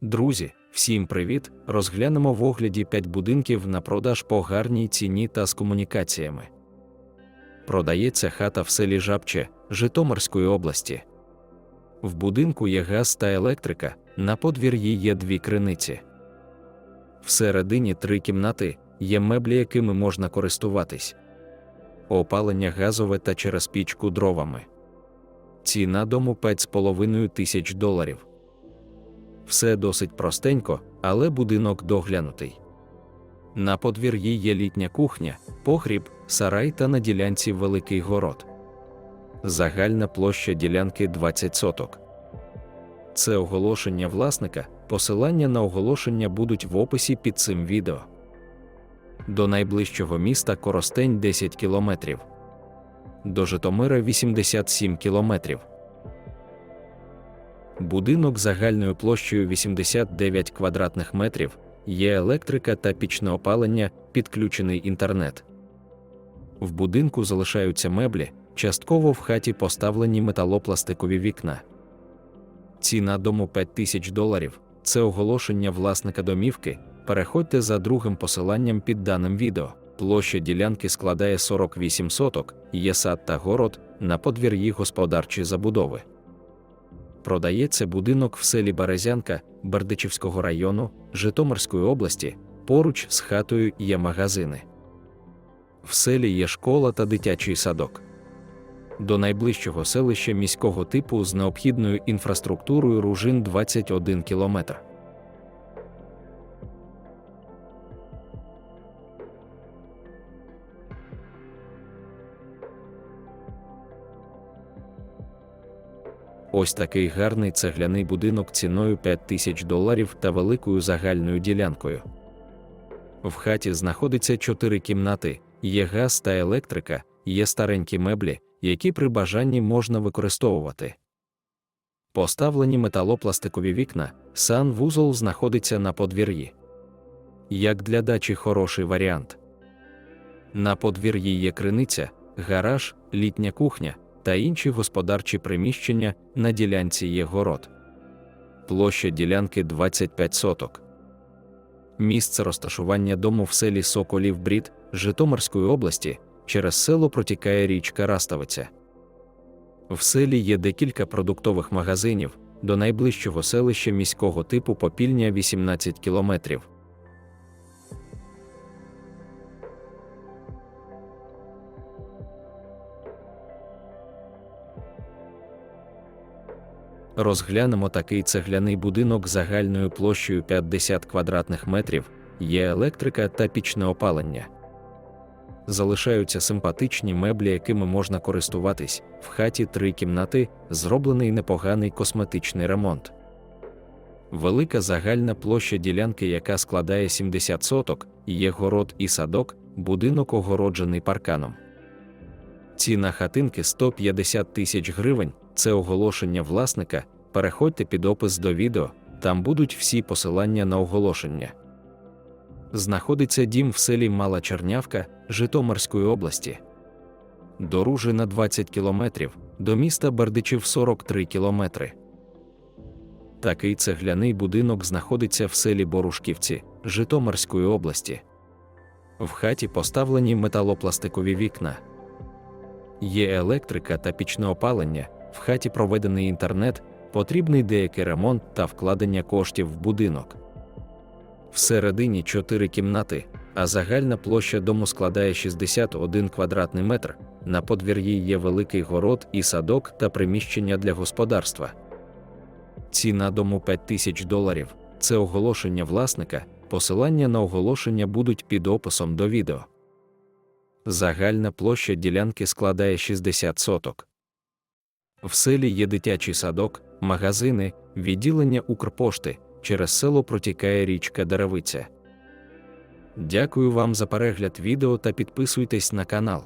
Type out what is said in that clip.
Друзі, всім привіт! Розглянемо в огляді 5 будинків на продаж по гарній ціні та з комунікаціями. Продається хата в селі Жабче Житомирської області. В будинку є газ та електрика, на подвір'ї є дві криниці. Всередині три кімнати, є меблі, якими можна користуватись. Опалення газове та через пічку дровами. Ціна дому 5,5 тисяч доларів. Все досить простенько, але будинок доглянутий. На подвір'ї є літня кухня, погріб, сарай та на ділянці великий город. Загальна площа ділянки 20 соток. Це оголошення власника. Посилання на оголошення будуть в описі під цим відео. До найближчого міста Коростень 10 кілометрів. До Житомира 87 кілометрів. Будинок загальною площею 89 квадратних метрів, є електрика та пічне опалення, підключений інтернет. В будинку залишаються меблі, частково в хаті поставлені металопластикові вікна. Ціна дому 5 тисяч доларів. Це оголошення власника домівки. Переходьте за другим посиланням під даним відео. Площа ділянки складає 48 соток, є сад та город, на подвір'ї господарчі забудови. Продається будинок в селі Березянка Бердичівського району Житомирської області. Поруч з хатою є магазини. В селі є школа та дитячий садок. До найближчого селища міського типу з необхідною інфраструктурою Ружин 21 км. Ось такий гарний цегляний будинок ціною 5 тисяч доларів та великою загальною ділянкою. В хаті знаходиться 4 кімнати, є газ та електрика, є старенькі меблі, які при бажанні можна використовувати. Поставлені металопластикові вікна, санвузол знаходиться на подвір'ї. Як для дачі хороший варіант. На подвір'ї є криниця, гараж, літня кухня та інші господарчі приміщення на ділянці є город. Площа ділянки 25 соток. Місце розташування дому в селі Соколів Брід Житомирської області через село протікає річка Раставиця. В селі є декілька продуктових магазинів, до найближчого селища міського типу Попільня 18 кілометрів. Розглянемо такий цегляний будинок загальною площею 50 квадратних метрів, є електрика та пічне опалення. Залишаються симпатичні меблі, якими можна користуватись, в хаті три кімнати, зроблений непоганий косметичний ремонт. Велика загальна площа ділянки, яка складає 70 соток, є город і садок, будинок огороджений парканом. Ціна хатинки 150 тисяч гривень. Це оголошення власника. Переходьте під опис до відео, там будуть всі посилання на оголошення. Знаходиться дім в селі Мала Чернявка Житомирської області. До Ружи на 20 кілометрів, до міста Бердичів 43 кілометри. Такий цегляний будинок знаходиться в селі Борушківці Житомирської області. В хаті поставлені металопластикові вікна. Є електрика та пічне опалення, в хаті проведений інтернет, потрібний деякий ремонт та вкладення коштів в будинок. Всередині 4 кімнати, а загальна площа дому складає 61 квадратний метр. На подвір'ї є великий город і садок та приміщення для господарства. Ціна дому 5 тисяч доларів. Це оголошення власника. Посилання на оголошення будуть під описом до відео. Загальна площа ділянки складає 60 соток. В селі є дитячий садок, магазини, відділення Укрпошти, через село протікає річка Деревиця. Дякую вам за перегляд відео та підписуйтесь на канал.